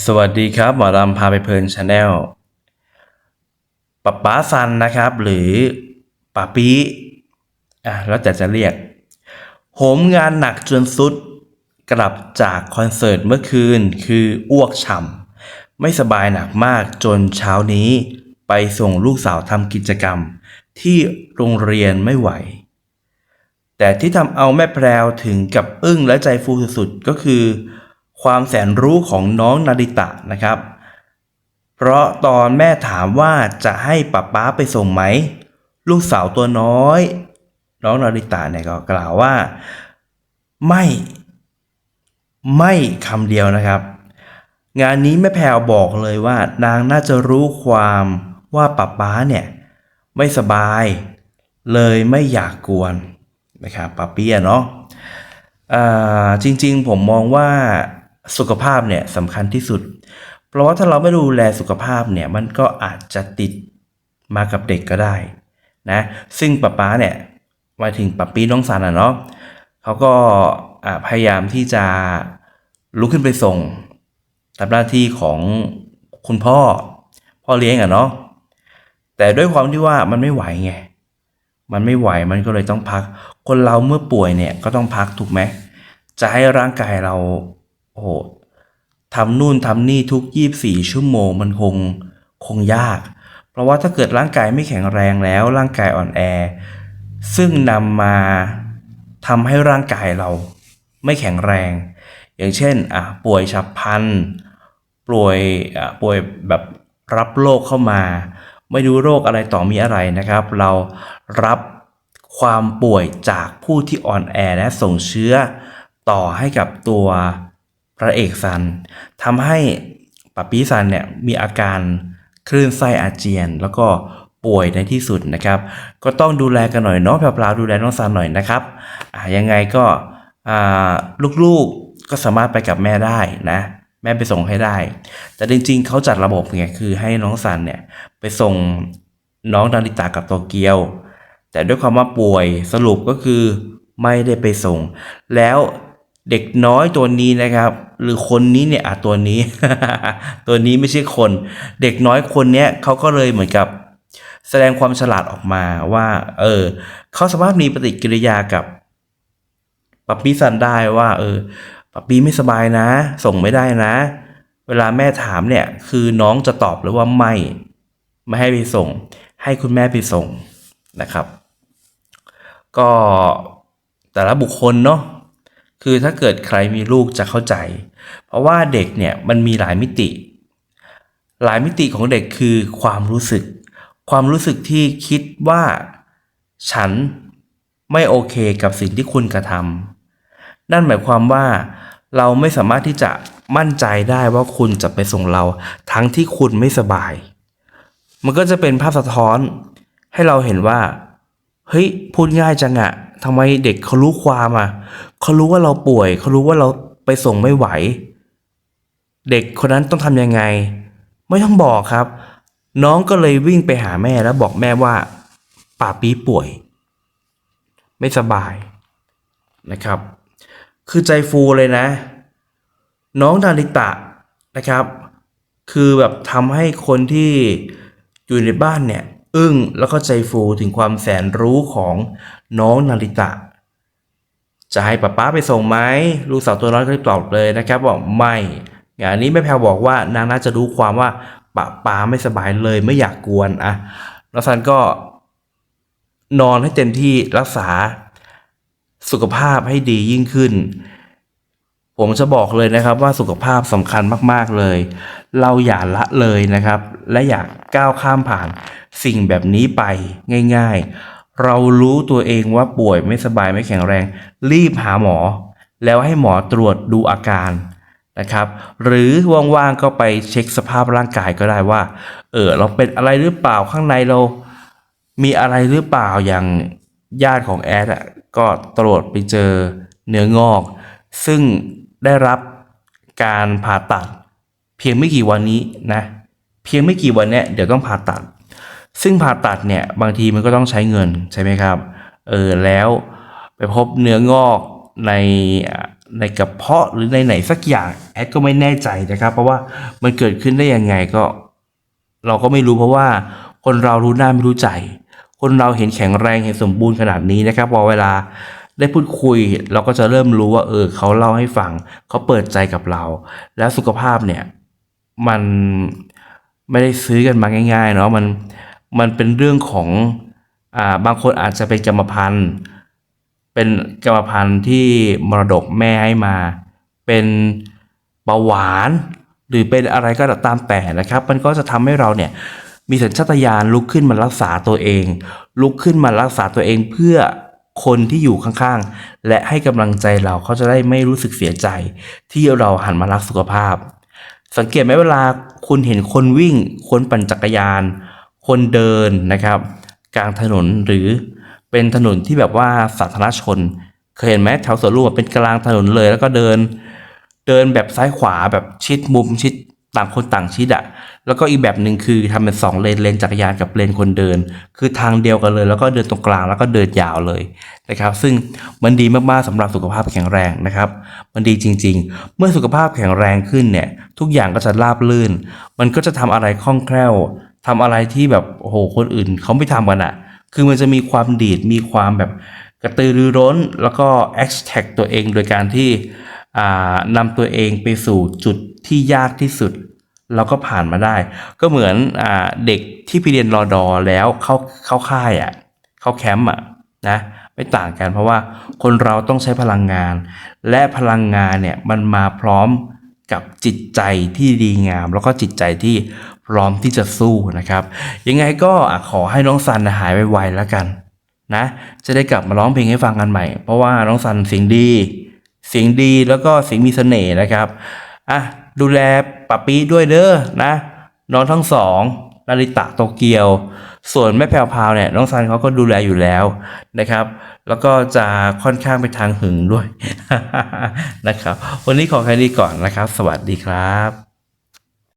สวัสดีครับหมอรำพาไปเพลินชาแนลป๊าป๊าซันนะครับ หรือป๊าปีอะแล้วแต่จะเรียก โหมงานหนักจนสุดกลับจากคอนเสิร์ตเมื่อคืนคืออ้วกฉ่ำไม่สบายหนักมากจนเช้านี้ ไปส่งลูกสาวทำกิจกรรม ที่โรงเรียนไม่ไหว แต่ที่ทำเอาแม่แพรวถึงกับอึ้งและใจฟูสุดๆก็คือ ความแสนรู้ของน้องนาริตะนะครับ เพราะตอนแม่ถามว่าจะให้ป๊าป๊าไปส่งไหม ลูกสาวตัวน้อย น้องนาริตะเนี่ยก็กล่าวว่า ไม่ ไม่คำเดียวนะครับ งานนี้แม่แพวบอกเลยว่านางน่าจะรู้ความว่าป๊าป๊าเนี่ยไม่สบาย เลยไม่อยากกวนนะครับป๊าเปียเนาะจริงๆผมมองว่า สุขภาพเนี่ยสำคัญที่สุด เพราะว่าถ้าเราไม่ดูแลสุขภาพเนี่ยมันก็อาจจะติดมากับเด็กก็ได้นะซึ่งป๊าป๊าเนี่ยมาถึงป๊าปีน้องสันอะเนาะเขาก็พยายามที่จะลุกขึ้นไปส่งทำหน้าที่ของคุณพ่อพ่อเลี้ยงอะเนาะแต่ด้วยความที่ว่ามันไม่ไหวไงมันไม่ไหวมันก็เลยต้องพัก คนเราเมื่อป่วยเนี่ยก็ต้องพักถูกไหมจะให้ร่างกายเรา โอ้โหทำนู่นทำนี่ทุก 24 ชั่วโมงมันคงคงยาก เพราะว่าถ้าเกิดร่างกายไม่แข็งแรงแล้วร่างกายอ่อนแอ ซึ่งนำมาทำให้ร่างกายเราไม่แข็งแรง อย่างเช่นอะป่วยฉับพลันป่วยอะป่วยแบบรับโรคเข้ามา ไม่รู้โรคอะไรต่อมีอะไรนะครับ เรารับความป่วยจากผู้ที่อ่อนแอและส่งเชื้อต่อให้กับตัว พระเอกซันทำให้ปะปีซันเนี่ยมีอาการคลื่นไส้อาเจียน แล้วก็ป่วยในที่สุดนะครับ ก็ต้องดูแลกันหน่อยเนาะแพรวๆดูแลน้องซันหน่อยนะครับอ่ายังไงก็อ่าลูกๆก็สามารถไปกับแม่ได้นะแม่ไปส่งให้ได้ แต่จริงๆ เขาจัดระบบไง คือให้น้องซันเนี่ยไปส่งน้องนาริตากับโตเกียว แต่ด้วยความว่าป่วยสรุปก็คือไม่ได้ไปส่ง แล้ว เด็กน้อยตัวนี้นะครับ หรือคนนี้เนี่ยอะตัวนี้ ตัวนี้ไม่ใช่คน เด็กน้อยคนเนี้ยเขาก็เลยเหมือนกับ แสดงความฉลาดออกมาว่า เออเขาสามารถมีปฏิกิริยากับปัปปี้ซันได้ว่า เออปัปปี้ไม่สบายนะ ส่งไม่ได้นะ เวลาแม่ถามเนี่ย คือน้องจะตอบเลยว่าไม่ ไม่ให้ไปส่ง ให้คุณแม่ไปส่งนะครับ ก็แต่ละบุคคลเนาะ คือถ้าเกิดใครมีลูกจะเข้าใจ เพราะว่าเด็กเนี่ยมันมีหลายมิติ หลายมิติของเด็กคือความรู้สึก ความรู้สึกที่คิดว่า ฉันไม่โอเคกับสิ่งที่คุณกระทำนั่นหมายความว่า เราไม่สามารถที่จะมั่นใจได้ว่าคุณจะไปส่งเรา ทั้งที่คุณไม่สบาย มันก็จะเป็นภาพสะท้อนให้เราเห็นว่า เฮ้ย พูดง่ายจังอะ ทำไมเด็กเขารู้ความอะเขารู้ว่าเราป่วย เขารู้ว่าเราไปส่งไม่ไหว เด็กคนนั้นต้องทำยังไง ไม่ต้องบอกครับ น้องก็เลยวิ่งไปหาแม่แล้วบอกแม่ว่าป่าปีป่วย ไม่สบายนะครับ คือใจฟูเลยนะ น้องนาริตะนะครับ คือแบบทำให้คนที่อยู่ในบ้านเนี่ย อึ้งแล้วก็ใจฟูถึงความแสนรู้ของน้องนาริตะ จะให้ป๊าป๊าไปส่งไหมลูกสาวตัวน้อยก็ตอบเลยนะครับบอกไม่งานนี้แม่แพรบอกว่านางน่าจะรู้ความว่าป๊าป๊าไม่สบายเลยไม่อยากกวนอะแล้วซันก็นอนให้เต็มที่รักษาสุขภาพให้ดียิ่งขึ้น ผมจะบอกเลยนะครับว่าสุขภาพสำคัญมาก ๆ เลย เราอย่าละเลยนะครับ และอย่าก้าวข้ามผ่าน สิ่งแบบนี้ไปง่ายๆ เรารู้ตัวเองว่าป่วยไม่สบายไม่แข็งแรง รีบหาหมอ แล้วให้หมอตรวจดูอาการนะครับ หรือว่างๆก็ไปเช็คสภาพร่างกายก็ได้ว่า เออเราเป็นอะไรหรือเปล่าข้างในเรา มีอะไรหรือเปล่าอย่างญาติของแอดอะก็ตรวจไปเจอเนื้องอก ซึ่งได้รับการผ่าตัด เพียงไม่กี่วันนี้นะ เพียงไม่กี่วันเนี้ยเดี๋ยวต้องผ่าตัด ซึ่งผ่าตัดเนี่ยบางทีมันก็ต้องใช้เงินใช่ไหมครับ เออแล้วไปพบเนื้องอกในในกระเพาะหรือในไหนสักอย่างแอดก็ไม่แน่ใจนะครับ เพราะว่ามันเกิดขึ้นได้ยังไงก็ เราก็ไม่รู้เพราะว่า คนเรารู้หน้าไม่รู้ใจ คนเราเห็นแข็งแรงเห็นสมบูรณ์ขนาดนี้นะครับพอเวลาได้พูดคุย เราก็จะเริ่มรู้ว่าเออเขาเล่าให้ฟังเขาเปิดใจกับเรา แล้วสุขภาพเนี่ยมันไม่ได้ซื้อกันมาง่าย ๆ เนาะมัน มันเป็นเรื่องของอ่าบางคนอาจจะเป็นกรรมพันธุ์ เป็นกรรมพันธุ์ที่มรดกแม่ให้มา เป็นเบาหวาน หรือเป็นอะไรก็ตามแต่นะครับ มันก็จะทำให้เราเนี่ยมีสัญชาตญาณลุกขึ้นมารักษาตัวเอง ลุกขึ้นมารักษาตัวเองเพื่อคนที่อยู่ข้างๆ และให้กำลังใจเราเขาจะได้ไม่รู้สึกเสียใจ ที่เราหันมารักสุขภาพ สังเกตไหมเวลาคุณเห็นคนวิ่ง คนปั่นจักรยาน คนเดินนะครับ กลางถนนหรือเป็นถนนที่แบบว่าสาธารณชน เคยเห็นไหมแถวสวนลุมเป็นกลางถนนเลยแล้วก็เดิน เดินแบบซ้ายขวาแบบชิดมุมชิดต่างคนต่างชิดอะ่ะแล้วก็อีกแบบหนึ่งคือทำเป็นสองเลนเลนจักรยานกับเลนคนเดิน คือทางเดียวกันเลย แล้วก็เดินตรงกลางแล้วก็เดินยาวเลยนะครับ ซึ่งมันดีมากๆสำหรับสุขภาพแข็งแรงนะครับ มันดีจริง ๆ เมื่อสุขภาพแข็งแรงขึ้นเนี่ย ทุกอย่างก็จะราบลื่น มันก็จะทำอะไรคล่องแคล่ว ทำอะไรที่แบบโอ้โหคนอื่นเขาไม่ทำกันอะ่ะ คือมันจะมีความดีดมีความแบบกระตือรือร้น แล้วก็ extract ตัวเองโดยการที่อ่านำตัวเองไปสู่จุดที่ยากที่สุดเราก็ผ่านมาได้ ก็เหมือนอเด็กที่ไปเรียนรอดอแล้วเข้าเข้าค่ายอะ่ะเข้าแคมป์อะนะไม่ต่างกันเพราะว่าคนเราต้องใช้พลังงาน และพลังงานเนี่ยมันมาพร้อมกับจิตใจที่ดีงาม แล้วก็จิตใจที่ พร้อมที่จะสู้นะครับ ยังไงก็ขอให้น้องซันหายไวๆแล้วกันนะจะได้กลับมาร้องเพลงให้ฟังกันใหม่ เพราะว่าน้องซันเสียงดี เสียงดีแล้วก็เสียงมีเสน่ห์นะครับอะดูแลปะปีด้วยเด้อนะน้องทั้งสองนาริตะโตเกียว ส่วนแม่แพรวพาวเนี่ยน้องซันเขาก็ดูแลอยู่แล้วนะครับ แล้วก็จะค่อนข้างไปทางหึงด้วยนะครับ วันนี้ขอแค่นี้ก่อนนะครับ สวัสดีครับ